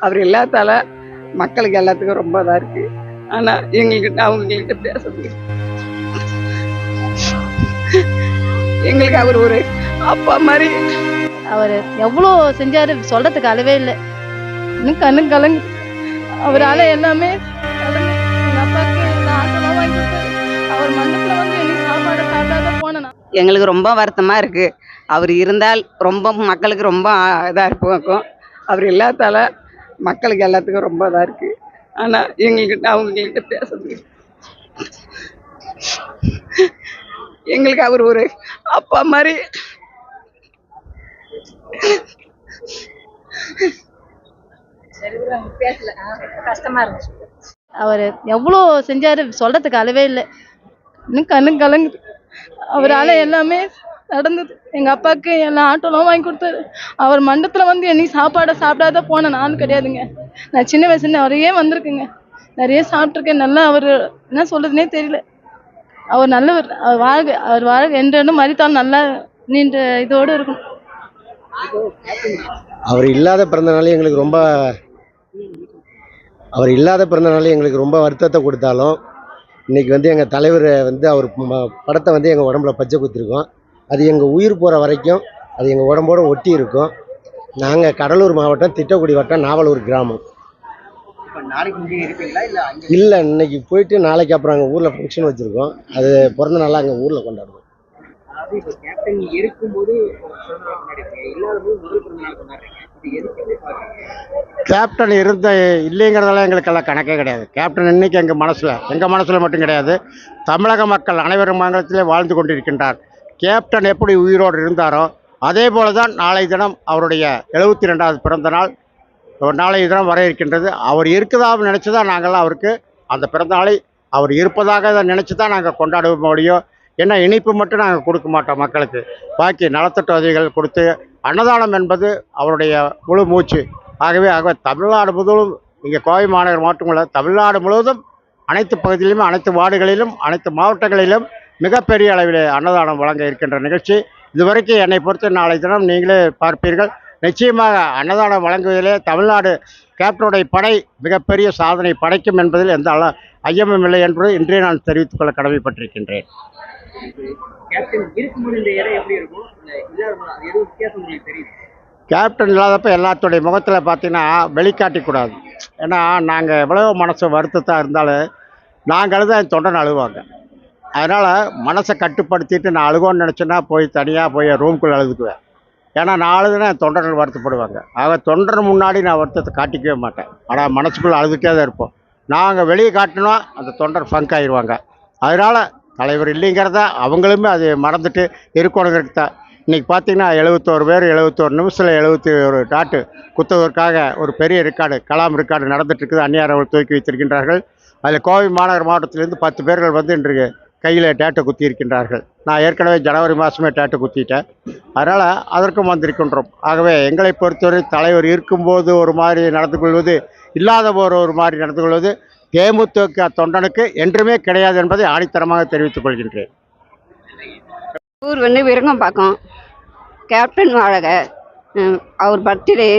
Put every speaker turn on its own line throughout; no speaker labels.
அவர் இல்லாதால மக்களுக்கு எல்லாத்துக்கும் ரொம்ப இதாக இருக்கு. ஆனா எங்களுக்கு அவங்ககிட்ட பேச முடியல எங்களுக்கு அவர் ஒரு அப்பா மாதிரி.
அவர் எவ்வளோ செஞ்சாரு சொல்றதுக்கு அளவே இல்லை. இன்னும் கண்ணு கலங்கு. அவரால எல்லாமே அவர் மண்டபத்துல வந்து எனக்கு சாப்பாடு சாப்பிடாத போனேன்? நான்.
எங்களுக்கு ரொம்ப வருத்தமா இருக்கு. அவர் இருந்தால் ரொம்ப மக்களுக்கு ரொம்ப இதாக இருக்கும் அவர் இல்லாதால மக்களுக்கு எல்லாத்துக்கும் ரொம்ப இதாக இருக்கு. ஆனா எங்களுக்கு அவங்ககிட்ட பேச முடியல எங்களுக்கு அவர் ஒரு அப்பா மாதிரி.
அவர் எவ்வளோ செஞ்சாரு சொல்றதுக்கு அளவே இல்லை. இன்னும் கண்ணு கலங்குது. அவரால எல்லாமே நடந்தது. எங்கள் அப்பாவுக்கு எல்லா ஆட்டோலாம் வாங்கி கொடுத்தாரு. அவர் மண்டபத்தில் வந்து என்னைக்கு சாப்பாடை சாப்பிடாத போன நான் கிடையாதுங்க. நான் சின்ன வயசுல நிறைய வந்திருக்குங்க. நிறைய சாப்பிட்ருக்கேன் நல்லா அவர் என்ன சொல்கிறதுனே தெரியல. அவர் நல்லவர். அவர் வாழ்க அவர் வாழ்க என்றென்றும் மறித்தால் நல்லா நீண்ட இதோடு இருக்கும்.
அவர் இல்லாத பிறந்தனாலே எங்களுக்கு ரொம்ப அவர் இல்லாத பிறந்தனாலே எங்களுக்கு ரொம்ப வருத்தத்தை கொடுத்தாலும் இன்றைக்கி வந்து எங்கள் தலைவர் வந்து அவர் படத்தை வந்து எங்கள் உடம்புல பச்சை குத்திருக்கோம். அது எங்கள் உயிர் போகிற வரைக்கும் அது எங்கள் உடம்போட ஒட்டி இருக்கும். நாங்கள் கடலூர் மாவட்டம் திட்டக்குடி வட்டம் நாவலூர் கிராமம். இல்லை இன்னைக்கு போயிட்டு நாளைக்கு அப்புறம் அங்கே ஊரில் ஃபங்க்ஷன் வச்சுருக்கோம். அது பிறந்த நாளாக அங்கே ஊரில் கொண்டாடுவோம்.
கேப்டன்
இருந்த இல்லைங்கிறதெல்லாம் எங்களுக்கெல்லாம் கணக்கே கிடையாது. கேப்டன் இன்னைக்கு எங்கள் மனசில் எங்கள் மனசில் மட்டும் கிடையாது. தமிழக மக்கள் அனைவரும் மாநிலத்திலே வாழ்ந்து கொண்டிருக்கின்றார். கேப்டன் எப்படி உயிரோடு இருந்தாரோ அதே போல தான் நாளை தினம் அவருடைய எழுபத்தி ரெண்டாவது பிறந்த நாள். நாளைய தினம் வர இருக்கின்றது. அவர் இருக்கதாக நினச்சி தான் நாங்கள்லாம் அவருக்கு அந்த பிறந்த நாளை அவர் இருப்பதாக நினச்சி தான் நாங்கள் கொண்டாடுவோம் முடியும் ஏன்னா இனிப்பு மட்டும் நாங்கள் கொடுக்க மாட்டோம் மக்களுக்கு. பாக்கி நலத்திட்ட உதவிகள் கொடுத்து அன்னதானம் என்பது அவருடைய முழு மூச்சு. ஆகவே ஆகவே தமிழ்நாடு முழுவதும் இங்கே கோவை மாநகர் மட்டுமல்ல தமிழ்நாடு முழுவதும் அனைத்து பகுதிகளிலும் அனைத்து வார்டுகளிலும் அனைத்து மாவட்டங்களிலும் மிகப்பெரிய அளவில் அன்னதானம் வழங்க இருக்கின்ற நிகழ்ச்சி. இதுவரைக்கும் என்னை பொறுத்த நாளை தினம் நீங்களே பார்ப்பீர்கள். நிச்சயமாக அன்னதானம் வழங்குவதிலே தமிழ்நாடு கேப்டனுடைய படை மிகப்பெரிய சாதனை படைக்கும் என்பதில் எந்த அள ஐயமும் இல்லை என்று இன்றே நான் தெரிவித்துக் கொள்ள கடமைப்பட்டிருக்கின்றேன்.
கேப்டன்
இல்லாதப்ப எல்லாத்துடைய முகத்தில் பார்த்தீங்கன்னா வெளிக்காட்டிக்கூடாது ஏன்னா நாங்கள் எவ்வளோ மனசு வருத்தத்தாக இருந்தாலும் நாங்கள் என் தொண்டன் அழுவாங்க. அதனால் மனசை கட்டுப்படுத்திட்டு நான் அழுகோன்னு நினச்சேன்னா போய் தனியாக போய் ரூம்குள்ளே அழுதுக்குவேன். ஏன்னா நான் அழுதுனா தொண்டர்கள் வருத்தப்படுவாங்க. ஆக தொண்டர் முன்னாடி நான் வருத்தத்தை காட்டிக்கவே மாட்டேன். ஆனால் மனசுக்குள்ளே அழுதுகிட்டே தான் இருப்போம். நாங்கள் வெளியே காட்டினோம் அந்த தொண்டர் ஃபங்க் ஆயிடுவாங்க அதனால் தலைவர் இல்லைங்கிறத அவங்களுமே அது மறந்துட்டு இருக்கணுங்கிறது தான். இன்றைக்கி பார்த்தீங்கன்னா எழுபத்தோரு பேர் எழுபத்தோரு நிமிஷத்தில் எழுபத்தி ஒரு டாட்டு குத்துவதற்காக ஒரு பெரிய ரெக்கார்டு கலாம் ரெக்கார்டு நடந்துகிட்ருக்குது இருக்குது. அந்நியார் அவர்கள் தூக்கி வைத்திருக்கின்றார்கள். அதில் கோவை மாநகர் மாவட்டத்திலேருந்து பத்து பேர்கள் வந்து இன்றைக்கு கையில் டேட்டை குத்தி இருக்கின்றார்கள் நான் ஏற்கனவே ஜனவரி மாதமே டேட்டை குத்திட்டேன். அதனால் அதற்கும் வந்திருக்கின்றோம். ஆகவே எங்களை பொறுத்தவரை தலைவர் இருக்கும்போது ஒரு மாதிரி நடந்து கொள்வது இல்லாத போது ஒரு மாதிரி நடந்து கொள்வது தேமுதிக தொண்டனுக்கு என்றுமே கிடையாது என்பதை ஆணித்தரமாக தெரிவித்துக் கொள்கின்றேன்.
ஊர் வந்து விருங்கம்பாக்கம் கேப்டன் வாழக அவர் பர்த்டே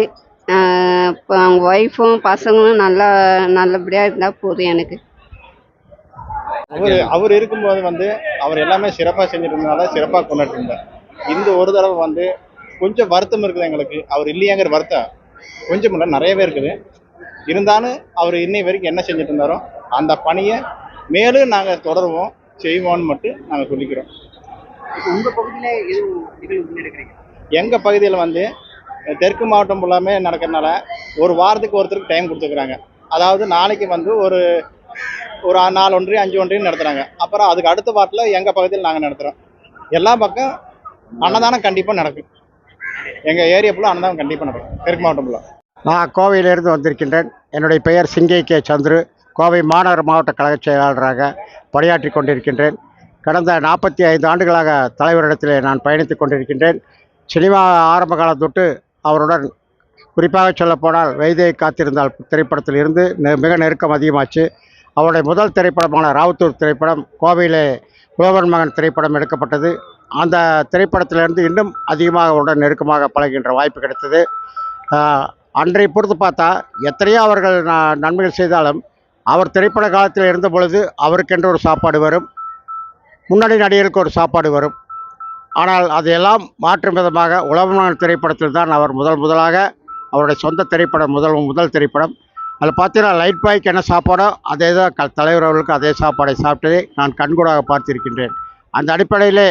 இப்போ அவங்க ஒய்ஃபும் பசங்களும் நல்லா நல்லபடியாக இருந்தால் போதும் எனக்கு.
அவர் அவர் இருக்கும்போது வந்து அவர் எல்லாமே சிறப்பாக செஞ்சுட்டு இருந்தனால சிறப்பாக கொண்டாடிட்டு இருந்தார் இந்த ஒரு தடவை வந்து கொஞ்சம் வருத்தம் இருக்குது எங்களுக்கு. அவர் இல்லையாங்கிற வருத்தம் கொஞ்சம் இல்லை நிறையவே இருக்குது. இருந்தாலும் அவர் இன்னை வரைக்கும் என்ன செஞ்சுட்டு இருந்தாரோ அந்த பணியை மேலும் நாங்கள் தொடருவோம் செய்வோம்னு மட்டும் நாங்கள் சொல்லிக்கிறோம்.
இப்போ உங்க பகுதியில எதுவும் முன்னெடுக்கிறீங்க?
எங்கள் பகுதியில் வந்து தெற்கு மாவட்டம் ஃபுல்லாமே நடக்கிறதுனால ஒரு வாரத்துக்கு ஒருத்தருக்கு டைம் கொடுத்துருக்குறாங்க அதாவது நாளைக்கு வந்து ஒரு ஒரு நாலு ஒன்றி அஞ்சு ஒன்றியும் நடத்துகிறாங்க அப்புறம் அதுக்கு அடுத்த வாரத்தில் எங்கள் பகுதியில் நாங்கள் நடத்துகிறோம் எல்லா பக்கம் அன்னதானம் கண்டிப்பாக நடக்கும். எங்கள் ஏரியா ஃபுல்லாக அன்னதானம் கண்டிப்பாக நடக்கும். தெற்கு மாவட்டம் ஃபுல்லாக
நான் கோவையிலிருந்து வந்திருக்கின்றேன். என்னுடைய பெயர் சிங்கை கே. சந்துரு. கோவை மாநகர மாவட்ட கழகச் செயலாளராக பணியாற்றி கொண்டிருக்கின்றேன். கடந்த நாற்பத்தி ஐந்து ஆண்டுகளாக தலைவரிடத்தில் நான் பயணித்துக் கொண்டிருக்கின்றேன். சினிமா ஆரம்ப காலம் தொட்டு அவருடன் குறிப்பாக சொல்லப்போனால் வைதே காத்திருந்தால் திரைப்படத்தில் இருந்து நெ- மிக நெருக்கம் அதிகமாச்சு. அவருடைய முதல் திரைப்படமான ராவுத்தூர் திரைப்படம் கோவையிலே புலவன் மகன் திரைப்படம் எடுக்கப்பட்டது. அந்த திரைப்படத்திலிருந்து இன்னும் அதிகமாக அவருடன் நெருக்கமாக பழகின்ற வாய்ப்பு கிடைத்தது. அன்றை பொறுத்து பார்த்தா எத்தனையோ அவர்கள் ந- நன்மைகள் செய்தாலும் அவர் திரைப்பட காலத்தில் இருந்த பொழுது அவருக்கென்று ஒரு சாப்பாடு வரும். முன்னணி நடிகருக்கு ஒரு சாப்பாடு வரும். ஆனால் அதையெல்லாம் மாற்றும் விதமாக உலகமான திரைப்படத்தில் தான் அவர் முதல் முதலாக அவருடைய சொந்த திரைப்படம் முதல் முதல் திரைப்படம். அதில் பார்த்தீங்கன்னா லைட் பாய்க்கு என்ன சாப்பாடோ அதே தான் க தலைவர் அவர்களுக்கு அதே சாப்பாடை சாப்பிட்டதை நான் கண்கூடாக பார்த்திருக்கின்றேன். அந்த அடிப்படையிலே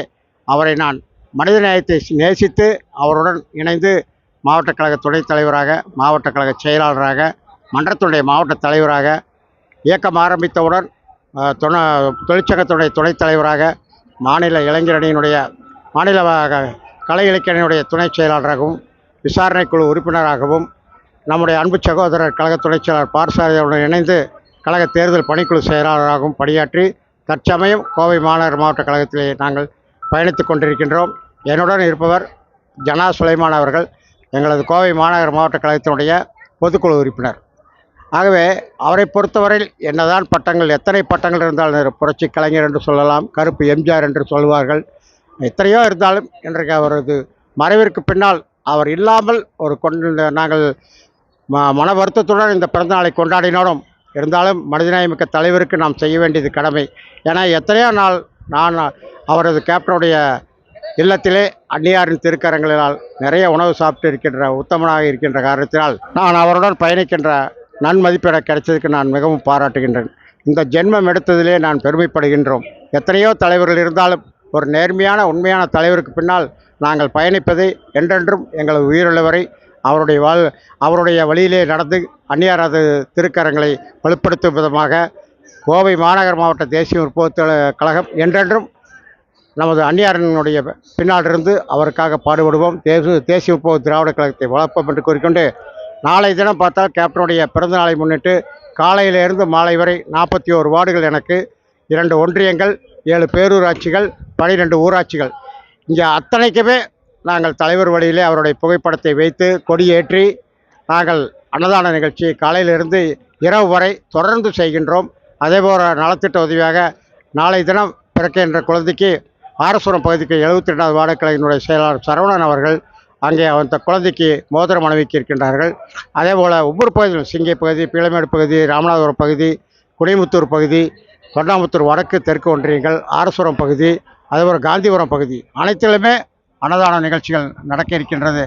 அவரை நான் மனித நேயத்தை நேசித்து அவருடன் இணைந்து மாவட்ட கழக துணைத் தலைவராக மாவட்ட கழக செயலாளராக மன்றத்துடைய மாவட்ட தலைவராக இயக்கம் ஆரம்பித்தவுடன் துணை தொழிற்சங்கத்துடைய துணைத் தலைவராக மாநில இளைஞரணியினுடைய மாநில கலை இலக்கியனுடைய துணைச் செயலாளராகவும் விசாரணை குழு உறுப்பினராகவும் நம்முடைய அன்பு சகோதரர் கழக துணைச் செயலாளர் பார்சாரதியுடன் இணைந்து கழக தேர்தல் பணிக்குழு செயலாளராகவும் பணியாற்றி தற்சமயம் கோவை மாநகர் மாவட்ட கழகத்திலே நாங்கள் பயணித்து கொண்டிருக்கின்றோம். என்னுடன் இருப்பவர் ஜனா சுலைமான் அவர்கள் எங்களது கோவை மாநகர் மாவட்ட கழகத்தினுடைய பொதுக்குழு உறுப்பினர். ஆகவே அவரை பொறுத்தவரையில் என்னதான் பட்டங்கள் எத்தனை பட்டங்கள் இருந்தாலும் புரட்சி கலைஞர் என்று சொல்லலாம் கருப்பு எம்ஜிஆர் என்று சொல்வார்கள். எத்தனையோ இருந்தாலும் இன்றைக்கு அவரது மறைவிற்கு பின்னால் அவர் இல்லாமல் ஒரு கொண்டு நாங்கள் ம மன வருத்தத்துடன் இந்த பிறந்தநாளை கொண்டாடினாலும் இருந்தாலும் மனிதநேயமிக்க தலைவருக்கு நாம் செய்ய வேண்டியது கடமை. ஏன்னா எத்தனையோ நாள் நான் அவரது கேப்டனுடைய இல்லத்திலே அந்நியாரின் திருக்கரங்களினால் நிறைய உணவு சாப்பிட்டு இருக்கின்ற உத்தமனாக இருக்கின்ற காரணத்தினால் நான் அவருடன் பயணிக்கின்ற நன்மதிப்பிட கிடைச்சதுக்கு நான் மிகவும் பாராட்டுகின்றேன். இந்த ஜென்மம் எடுத்ததிலே நான் பெருமைப்படுகின்றோம். எத்தனையோ தலைவர்கள் இருந்தாலும் ஒரு நேர்மையான உண்மையான தலைவருக்கு பின்னால் நாங்கள் பயணிப்பதை என்றென்றும் எங்களது உயிருள்ளவரை அவருடைய வாழ் அவருடைய வழியிலே நடந்து அந்நியாரது திருக்கரங்களை வலுப்படுத்தும் விதமாக கோவை மாநகர் மாவட்ட தேசிய முற்போக்கு கழகம் என்றென்றும் நமது அந்நியாரனுடைய பின்னால் இருந்து அவருக்காக பாடுபடுவோம். தேசிய தேசிய உற்பத்தி திராவிட கழகத்தை வளர்ப்போம் என்று கூறிக்கொண்டு நாளை தினம் பார்த்தால் கேப்டனுடைய பிறந்த நாளை முன்னிட்டு காலையிலிருந்து மாலை வரை நாற்பத்தி ஓரு வார்டுகள் எனக்கு இரண்டு ஒன்றியங்கள் ஏழு பேரூராட்சிகள் பனிரெண்டு ஊராட்சிகள். இங்கே அத்தனைக்குமே நாங்கள் தலைவர் வழியிலே அவருடைய புகைப்படத்தை வைத்து கொடியேற்றி நாங்கள் அன்னதான நிகழ்ச்சி காலையிலிருந்து இரவு வரை தொடர்ந்து செய்கின்றோம். அதேபோல் நலத்திட்ட உதவியாக நாளை தினம் பிறக்கின்ற குழந்தைக்கு ஆரசுரம் பகுதிக்கு எழுபத்தி ரெண்டாவது வார்டு கிளையினுடைய செயலாளர் சரவணன் அவர்கள் அங்கே அந்த குழந்தைக்கு மோதிரம் அணிவிக்க இருக்கின்றார்கள் அதேபோல் ஒவ்வொரு பகுதியிலும் சிங்கை பகுதி பீளமேடு பகுதி ராமநாதபுரம் பகுதி குடிமுத்தூர் பகுதி தொண்டாமுத்தூர் வடக்கு தெற்கு ஒன்றியங்கள் ஆரசுரம் பகுதி அதேபோல் காந்திபுரம் பகுதி அனைத்திலுமே அன்னதான நிகழ்ச்சிகள் நடக்க இருக்கின்றது.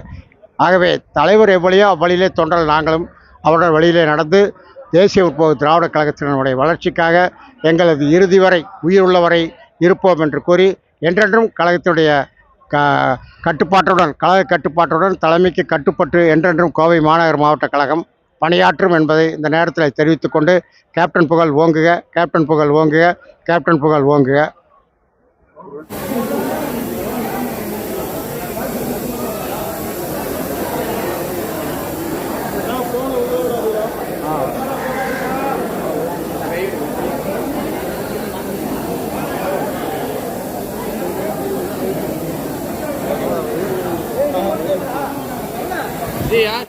ஆகவே தலைவர் எவ்வளியோ அவ்வழியிலே தொண்டல் நாங்களும் அவர்கள் வழியிலே நடந்து தேசிய முற்போக்கு திராவிட கழகத்தினுடைய வளர்ச்சிக்காக எங்களது இறுதி வரை உயிர் உள்ளவரை இருப்போம் என்று கூறி என்றென்றும் கழகத்தினுடைய க கட்டுப்பாட்டுடன் கழக கட்டுப்பாட்டுடன் தலைமைக்கு கட்டுப்பட்டு என்றென்றும் கோவை மாநகர் மாவட்ட கழகம் பணியாற்றும் என்பதை இந்த நேரத்தில் தெரிவித்துக்கொண்டு கேப்டன் புகழ் ஓங்குக கேப்டன் புகழ் ஓங்குக கேப்டன் புகழ் ஓங்குக.